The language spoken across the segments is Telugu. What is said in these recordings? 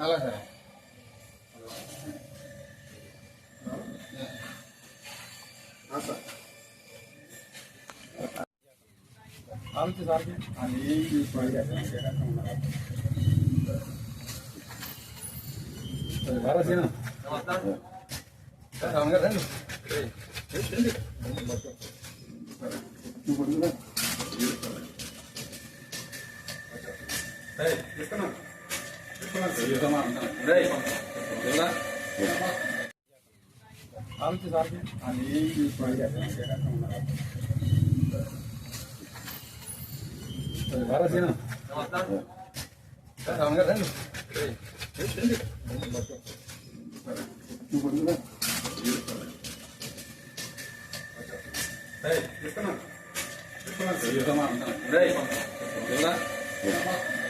Halo, sir. Apa? Halo, sir. Ali, Baru sini. Selamat datang. Selamat datang. Hey, you come on. Come on. Hey, you come on. Hey,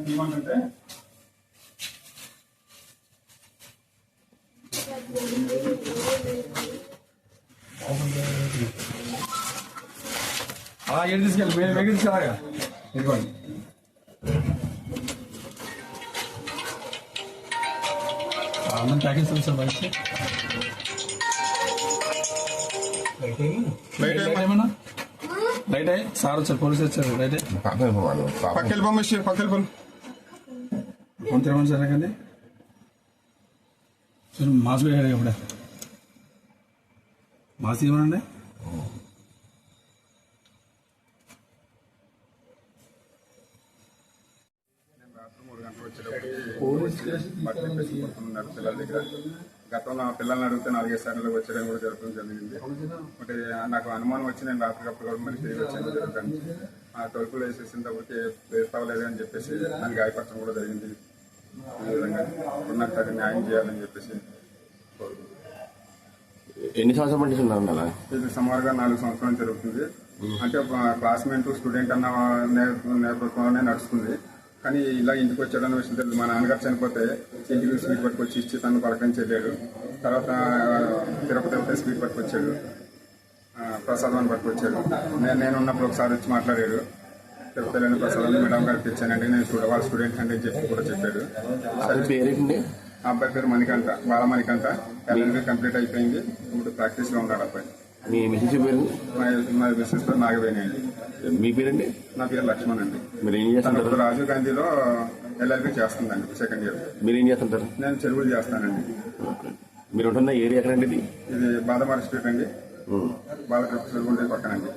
తీయమంటే అలా ఏడు తీసుకెళ్ళి మేము వెగి తీసుకెళ్ళగా ఇదిగోండి అన్నం ప్యాకేజ్ తెలుసా బయట లైట్ ఏమన్నా అయ్యి సార్ వచ్చారు పోలీసు వచ్చారు అయ్యి పక్కకి పంపించి పక్కకి పంపి ఫోన్ తిరగమని సరే సార్ మాస్క్ వేయాలి ఇప్పుడే మాస్క్ ఇవ్వనండి మూడు గంటలు వచ్చేటప్పుడు బట్టలు ఇప్పేసి పడుతున్నారు పిల్లల దగ్గర గతంలో ఆ పిల్లల్ని అడిగితే నాలుగైదు సార్లు వచ్చేయడం కూడా జరగడం జరిగింది. ఒకటి నాకు అనుమానం వచ్చి నేను రాత్రికప్పుడు కూడా మళ్ళీ తిరిగి వచ్చాను జరుగుతాను ఆ తలుపులు వేసేసినప్పటికీ వేస్తావలేదు అని చెప్పేసి నన్ను గాయపరచడం కూడా జరిగింది. ఈ విధంగా ఇప్పుడు నాకు తగిన న్యాయం చేయాలని చెప్పేసి ఎన్ని సంవత్సరాల నుంచి ఉన్నారు అలా? ఇది సుమారుగా నాలుగు సంవత్సరాలు జరుగుతుంది. అంటే క్లాస్మేట్ స్టూడెంట్ అన్న నే- నేతృత్వంలోనే నడుస్తుంది. కానీ ఇలా ఇంటికి వచ్చాడన్న విషయం తెలియదు. మా నాన్నగారు చనిపోతే ఇంటికి స్వీట్ పట్టుకొచ్చి ఇచ్చి తను పలకరించి వెళ్ళాడు. తర్వాత తిరుపతి వెళ్తే స్వీట్ పట్టుకొచ్చాడు. ప్రసాదం అని పట్టుకొచ్చాడు. నేను నేను ఉన్నప్పుడు ఒకసారి వచ్చి మాట్లాడాడు. తిరుపతి వెళ్ళిన ప్రసాదం మేడం గారికి ఇచ్చానండి నేను వాళ్ళ స్టూడెంట్ అంటే చెప్పి కూడా చెప్పాడు. అబ్బాయి పేరు మణికంఠ. బాల మణికంఠ ఎల్ఎల్బి కంప్లీట్ అయిపోయింది. ఇప్పుడు ప్రాక్టీస్లో ఉన్నాడు అబ్బాయి. మీ మిసెస్ పేరు? పేరు నాగవేణి అండి. మీ పేరండి? నా పేరు లక్ష్మణ్ అండి. మీరు ఏం చేస్తుంటారు? ఇప్పుడు రాజీవ్ గాంధీలో ఎల్ఎల్బి చేస్తుందండి సెకండ్ ఇయర్ మీరు ఏం చేస్తుంటారు? నేను చెరువులు చేస్తానండి. మీరు ఉంటున్న ఏరియా ఎక్కడండి ఇది? బాదమారి స్ట్రీట్ అండి. బాలకృష్ణ చెరువు పక్కనండి.